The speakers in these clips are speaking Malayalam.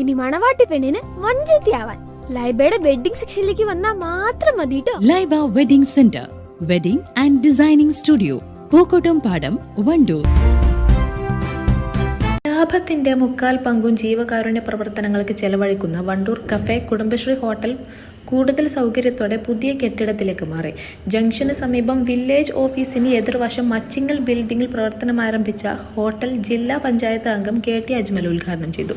ഇനി മണവാട്ടി പെണ്ണിന് വഞ്ചത്തിയാവാൻ ലൈബയുടെ വെഡിങ് സെക്ഷനിലേക്ക് വന്നാൽ മാത്രം മതി ട്ടോ. Laiba wedding centre wedding and designing studio Pookottam Padam Wandoor. ലാഭത്തിന്റെ മുക്കാൽ പങ്കും ജീവകാരുണ്യ പ്രവർത്തനങ്ങൾക്ക് ചെലവഴിക്കുന്ന വണ്ടൂർ കഫേ കുടുംബശ്രീ ഹോട്ടൽ കൂടുതൽ സൗകര്യത്തോടെ പുതിയ കെട്ടിടത്തിലേക്ക് മാറി. ജംഗ്ഷന് സമീപം വില്ലേജ് ഓഫീസിന് എതിർവശം മച്ചിങ്ങൽ ബിൽഡിംഗിൽ പ്രവർത്തനം ആരംഭിച്ച ഹോട്ടൽ ജില്ലാ പഞ്ചായത്ത് അംഗം കെ ടി അജ്മൽ ഉദ്ഘാടനം ചെയ്തു.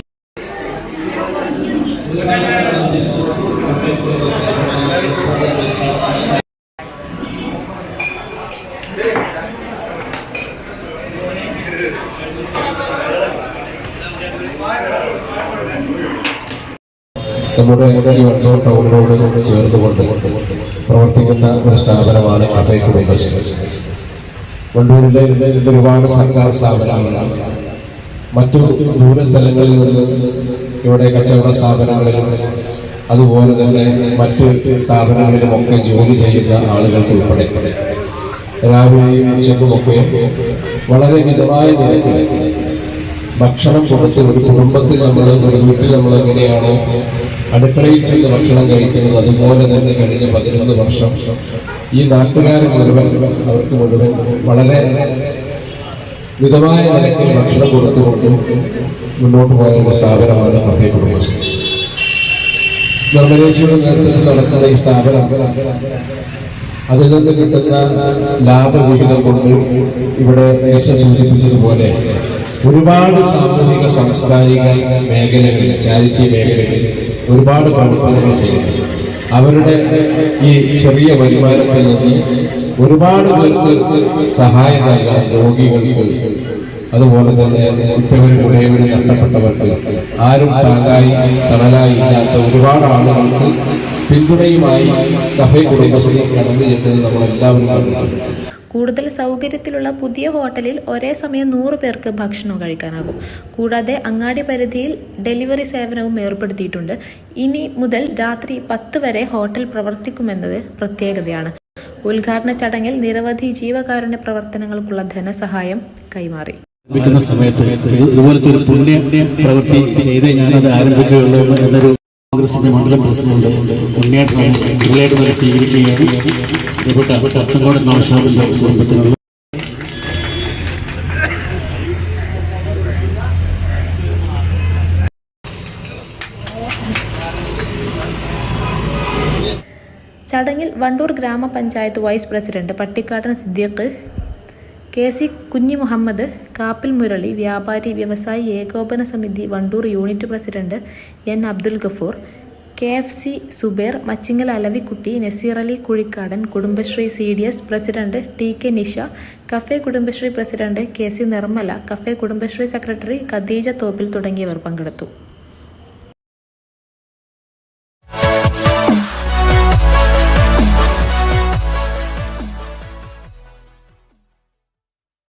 നമ്മുടെ ഈ വണ്ടൂർ ടൗണിനോട് ചേർന്നുകൊണ്ട് പ്രവർത്തിക്കുന്ന ഒരു സ്ഥാപനമാണ് കഫേ കുടുംബശ്രീ. വണ്ടൂരിലെ ഒരുപാട് സർക്കാർ സ്ഥാപനങ്ങളാണ്. മറ്റു ദൂര സ്ഥലങ്ങളിൽ നിന്ന് ഇവിടെ കച്ചവട സ്ഥാപനങ്ങളിലും അതുപോലെ തന്നെ മറ്റ് സ്ഥാപനങ്ങളിലുമൊക്കെ ജോലി ചെയ്യുന്ന ആളുകൾക്ക് ഉൾപ്പെടെ. രാവിലെയും ഉച്ചക്കുമൊക്കെ വളരെ മിതമായ നിരക്കിൽ ഭക്ഷണം കൊടുത്ത് ഒരു കുടുംബത്തിൽ നമ്മൾ ഒരു വീട്ടിൽ നമ്മൾ എങ്ങനെയാണ് അടുക്കളയിൽ ചെന്ന് ഭക്ഷണം കഴിക്കുന്നത്? അതുപോലെ തന്നെ കഴിഞ്ഞ പതിനൊന്ന് വർഷം ഈ നാട്ടുകാർ മുഴുവൻ അവർക്ക് മുഴുവൻ വളരെ മിതമായ നിലയ്ക്ക് ഭക്ഷണം കൊടുത്തുകൊണ്ട് മുന്നോട്ട് പോയ ഒരു സ്ഥാപനമാണ് കഫേ കുടുംബശ്രീ. നിർമ്മലേശ്വര നേതൃത്വത്തിൽ നടക്കുന്ന ഈ സ്ഥാപനം അതിൽ നിന്ന് കിട്ടുന്ന ലാഭവിഹിതം കൊണ്ട് ഇവിടെ സൂചിപ്പിച്ചതുപോലെ ഒരുപാട് സാമൂഹിക സാംസ്കാരിക മേഖലകളിൽ ചാരിറ്റി മേഖലകളിൽ ഒരുപാട് പ്രവർത്തനങ്ങൾ ചെയ്യുന്നു. അവരുടെ ഈ ചെറിയ വരുമാനത്തിൽ നിന്ന് ഒരുപാട് പേർക്ക് സഹായം നൽകാൻ രോഗികൾക്ക് അതുപോലെ തന്നെ കുറ്റവരും ഉടയവരും നഷ്ടപ്പെട്ടവർക്ക് ആരും താങ്ങായി തണലായി ഇല്ലാത്ത ഒരുപാട് ആളുകൾക്ക് പിന്തുണയുമായി കഫേ കുടുംബശ്രീ കടന്നു ചെന്നത് നമ്മളെല്ലാവരും കണ്ടിട്ടുണ്ട്. കൂടുതൽ സൗകര്യത്തിലുള്ള പുതിയ ഹോട്ടലിൽ ഒരേ സമയം നൂറ് പേർക്ക് ഭക്ഷണം കഴിക്കാനാകും. കൂടാതെ അങ്ങാടി പരിധിയിൽ ഡെലിവറി സേവനവും ഏർപ്പെടുത്തിയിട്ടുണ്ട്. ഇനി മുതൽ രാത്രി പത്ത് വരെ ഹോട്ടൽ പ്രവർത്തിക്കുമെന്നത് പ്രത്യേകതയാണ്. ഉദ്ഘാടന ചടങ്ങിൽ നിരവധി ജീവകാരുണ്യ പ്രവർത്തനങ്ങൾക്കുള്ള ധനസഹായം കൈമാറി. സമയത്ത് ഇത് ഇതുപോലത്തെ ഒരു പുണ്യ പ്രവൃത്തി ചെയ്തേ ഞാനത് ആരംഭിക്കുകയുള്ളൂ എന്നൊരു കോൺഗ്രസിന്റെ മണ്ഡലം പ്രസിഡന്റ് വരെ സ്വീകരിക്കുകയാണ്. നൌഷാദിന്റെ കുടുംബത്തിനുള്ള ചടങ്ങിൽ വണ്ടൂർ ഗ്രാമപഞ്ചായത്ത് vice president Pattikkadan Siddique K C Kunhi Muhammad Kappil Murali വ്യാപാരി വ്യവസായി ഏകോപന സമിതി Wandoor unit president N Abdul Gafoor K F C Zubair Machingal Alavikutty Naseer Ali Kuzhikkadan Kudumbashree C D S president T K Nisha cafe Kudumbashree president K C Nirmala cafe Kudumbashree secretary Khadeeja Thoppil തുടങ്ങിയവർ പങ്കെടുത്തു.